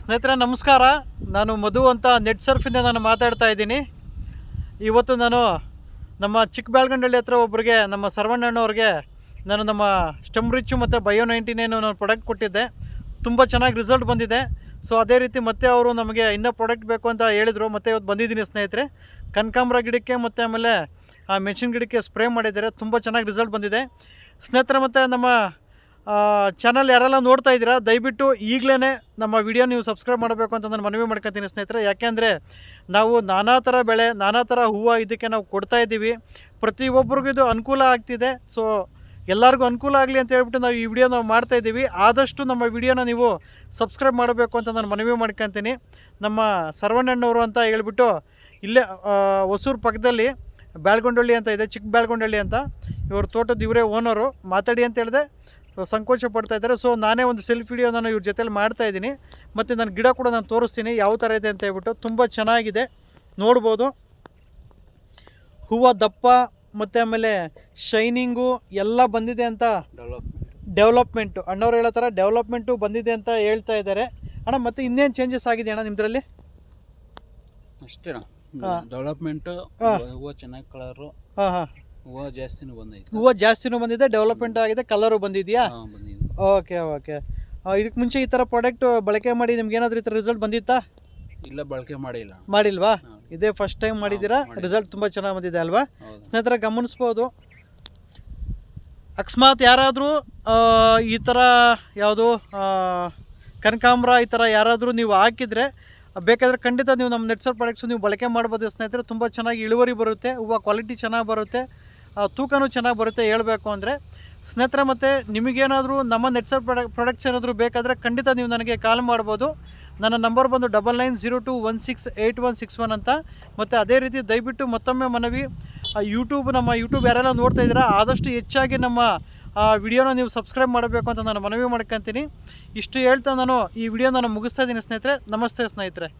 ಸ್ನೇಹಿತರೆ, ನಮಸ್ಕಾರ. ನಾನು ಮಧು ಅಂತ ನೆಟ್ ಸರ್ಫಿಂದ ನಾನು ಮಾತಾಡ್ತಾ ಇದ್ದೀನಿ. ಇವತ್ತು ನಾನು ನಮ್ಮ ಚಿಕ್ಕಬೆಳಗಂಡಳ್ಳಿ ಹತ್ರ ಒಬ್ಬರಿಗೆ ನಮ್ಮ ಸರ್ವಣ್ಣನವ್ರಿಗೆ ನಾನು ನಮ್ಮ ಸ್ಟಮ್ ರಿಚ್ಚು ಮತ್ತು ಬಯೋ ನೈಂಟಿ ನೈನು ನಾನು ಪ್ರಾಡಕ್ಟ್ ಕೊಟ್ಟಿದ್ದೆ. ತುಂಬ ಚೆನ್ನಾಗಿ ರಿಸಲ್ಟ್ ಬಂದಿದೆ. ಸೊ ಅದೇ ರೀತಿ ಮತ್ತೆ ಅವರು ನಮಗೆ ಇನ್ನೂ ಪ್ರಾಡಕ್ಟ್ ಬೇಕು ಅಂತ ಹೇಳಿದರು. ಮತ್ತೆ ಇವತ್ತು ಬಂದಿದ್ದೀನಿ ಸ್ನೇಹಿತರೆ. ಕನಕಾಂಬ್ರ ಗಿಡಕ್ಕೆ ಮತ್ತು ಆಮೇಲೆ ಆ ಮೆಣಸಿನ ಗಿಡಕ್ಕೆ ಸ್ಪ್ರೇ ಮಾಡಿದ್ದಾರೆ. ತುಂಬ ಚೆನ್ನಾಗಿ ರಿಸಲ್ಟ್ ಬಂದಿದೆ. ಸ್ನೇಹಿತರೆ, ಮತ್ತು ನಮ್ಮ ಚಾನಲ್ ಯಾರೆಲ್ಲ ನೋಡ್ತಾ ಇದ್ದೀರಾ, ದಯವಿಟ್ಟು ಈಗಲೇ ನಮ್ಮ ವಿಡಿಯೋ ನೀವು ಸಬ್ಸ್ಕ್ರೈಬ್ ಮಾಡಬೇಕು ಅಂತ ನಾನು ಮನವಿ ಮಾಡ್ಕೊತೀನಿ ಸ್ನೇಹಿತರೆ. ಯಾಕೆಂದರೆ ನಾವು ನಾನಾ ಥರ ಬೆಳೆ, ನಾನಾ ಥರ ಹೂವು ಇದಕ್ಕೆ ನಾವು ಕೊಡ್ತಾ ಇದ್ದೀವಿ. ಪ್ರತಿಯೊಬ್ಬರಿಗೂ ಇದು ಅನುಕೂಲ ಆಗ್ತಿದೆ. ಸೊ ಎಲ್ಲರಿಗೂ ಅನುಕೂಲ ಆಗಲಿ ಅಂತ ಹೇಳ್ಬಿಟ್ಟು ನಾವು ಈ ವಿಡಿಯೋ ನಾವು ಮಾಡ್ತಾ ಇದ್ದೀವಿ. ಆದಷ್ಟು ನಮ್ಮ ವಿಡಿಯೋನ ನೀವು ಸಬ್ಸ್ಕ್ರೈಬ್ ಮಾಡಬೇಕು ಅಂತ ನಾನು ಮನವಿ ಮಾಡ್ಕೊತೀನಿ. ನಮ್ಮ ಸರ್ವಣ್ಣಣ್ಣವರು ಅಂತ ಹೇಳ್ಬಿಟ್ಟು ಇಲ್ಲೇ ಹೊಸೂರು ಪಕ್ಕದಲ್ಲಿ ಬ್ಯಾಳ್ಗೊಂಡಳ್ಳಿ ಅಂತ ಇದೆ, ಚಿಕ್ಕ ಬ್ಯಾಳ್ಗೊಂಡಳ್ಳಿ ಅಂತ. ಇವ್ರ ತೋಟದ ಇವರೇ ಓನರು ಮಾತಾಡಿ ಅಂತ ಹೇಳಿದೆ. ಸಂಕೋಚ ಪಡ್ತಾ ಇದ್ದಾರೆ. ಸೊ ನಾನೇ ಒಂದು ಸೆಲ್ಫ್ ವಿಡಿಯೋ ನಾನು ಇವ್ರ ಜೊತೆಲಿ ಮಾಡ್ತಾ ಇದ್ದೀನಿ. ಮತ್ತು ನನ್ನ ಗಿಡ ಕೂಡ ನಾನು ತೋರಿಸ್ತೀನಿ. ಯಾವ ಥರ ಇದೆ ಅಂತ ಹೇಳ್ಬಿಟ್ಟು ತುಂಬ ಚೆನ್ನಾಗಿದೆ. ನೋಡ್ಬೋದು. ಹೂವು ದಪ್ಪ ಮತ್ತು ಆಮೇಲೆ ಶೈನಿಂಗು ಎಲ್ಲ ಬಂದಿದೆ ಅಂತ ಡೆವಲಪ್ಮೆಂಟು ಅಣ್ಣವ್ರು ಹೇಳೋ ಥರ ಡೆವಲಪ್ಮೆಂಟು ಬಂದಿದೆ ಅಂತ ಹೇಳ್ತಾ ಇದ್ದಾರೆ. ಅಣ್ಣ ಮತ್ತು ಇನ್ನೇನು ಚೇಂಜಸ್ ಆಗಿದೆ ಅಣ್ಣ ನಿಮ್ಮದ್ರಲ್ಲಿ ಅಷ್ಟೇ ಡೆವಲಪ್ಮೆಂಟು ಹೂವು ಚೆನ್ನಾಗಿ ಕಲರು ಹಾಂ ಹಾಂ. ಹೂವು ಜಾಸ್ತಿನೂ ಬಂದೈತೆ. ಹೂವು ಜಾಸ್ತಿನೂ ಬಂದಿದೆ ಡೆವಲಪ್ಮೆಂಟ್ ಆಗಿದೆ ಕಲರು ಬಂದಿದೆಯಾ? ಹಾಂ ಬಂದಿದೆ. ಓಕೆ ಓಕೆ ಇದಕ್ಕೆ ಮುಂಚೆ ಈ ಥರ ಪ್ರಾಡಕ್ಟ್ ಬಳಕೆ ಮಾಡಿ ನಿಮ್ಗೆ ಏನಾದರೂ ಈ ಥರ ರಿಸಲ್ಟ್ ಬಂದಿತ್ತಾ? ಇಲ್ಲ ಬಳಕೆ ಮಾಡಿಲ್ಲ. ಮಾಡಿಲ್ವಾ? ಇದೇ ಫಸ್ಟ್ ಟೈಮ್ ಮಾಡಿದ್ದೀರಾ? ರಿಸಲ್ಟ್ ತುಂಬ ಚೆನ್ನಾಗಿ ಬಂದಿದೆ ಅಲ್ವಾ? ಸ್ನೇಹಿತರ ಗಮನಿಸ್ಬೋದು. ಅಕಸ್ಮಾತ್ ಯಾರಾದರೂ ಈ ಥರ ಯಾವುದು ಕನಕಾಂಬ್ರ ಈ ಥರ ಯಾರಾದರೂ ನೀವು ಹಾಕಿದರೆ ಬೇಕಾದರೆ ಖಂಡಿತ ನೀವು ನಮ್ಮ ನೆಟ್ಸರ್ ಪ್ರಾಡಕ್ಟ್ಸು ನೀವು ಬಳಕೆ ಮಾಡ್ಬೋದು ಸ್ನೇಹಿತರೆ. ತುಂಬ ಚೆನ್ನಾಗಿ ಇಳುವರಿ ಬರುತ್ತೆ ಹೂವು ಕ್ವಾಲಿಟಿ ಚೆನ್ನಾಗಿ ಬರುತ್ತೆ. ತೂಕನೂ ಚೆನ್ನಾಗಿ ಬರುತ್ತೆ ಹೇಳಬೇಕು ಅಂದರೆ. ಸ್ನೇಹಿತರೆ, ಮತ್ತು ನಿಮಗೇನಾದರೂ ನಮ್ಮ ನೆಟ್ಸರ್ ಪ್ರಾಡಕ್ಟ್ ಪ್ರಾಡಕ್ಟ್ಸ್ ಏನಾದರೂ ಬೇಕಾದರೆ ಖಂಡಿತ ನೀವು ನನಗೆ ಕಾಲ್ ಮಾಡ್ಬೋದು. ನನ್ನ ನಂಬರ್ ಬಂದು double nine zero two one six eight one six one ಅಂತ. ಮತ್ತು ಅದೇ ರೀತಿ ದಯವಿಟ್ಟು ಮತ್ತೊಮ್ಮೆ ಮನವಿ ಯೂಟ್ಯೂಬ್, ನಮ್ಮ ಯೂಟ್ಯೂಬ್ ಯಾರೆಲ್ಲ ನೋಡ್ತಾ ಇದ್ದೀರಾ, ಆದಷ್ಟು ಹೆಚ್ಚಾಗಿ ನಮ್ಮ, ಆ ವಿಡಿಯೋನ ನೀವು ಸಬ್ಸ್ಕ್ರೈಬ್ ಮಾಡಬೇಕು ಅಂತ ನಾನು ಮನವಿ ಮಾಡ್ಕೊತೀನಿ. ಇಷ್ಟು ಹೇಳ್ತಾ ನಾನು ಈ ವಿಡಿಯೋ ನಾನು ಮುಗಿಸ್ತಾ ಇದ್ದೀನಿ ಸ್ನೇಹಿತರೆ. ನಮಸ್ತೆ ಸ್ನೇಹಿತರೆ.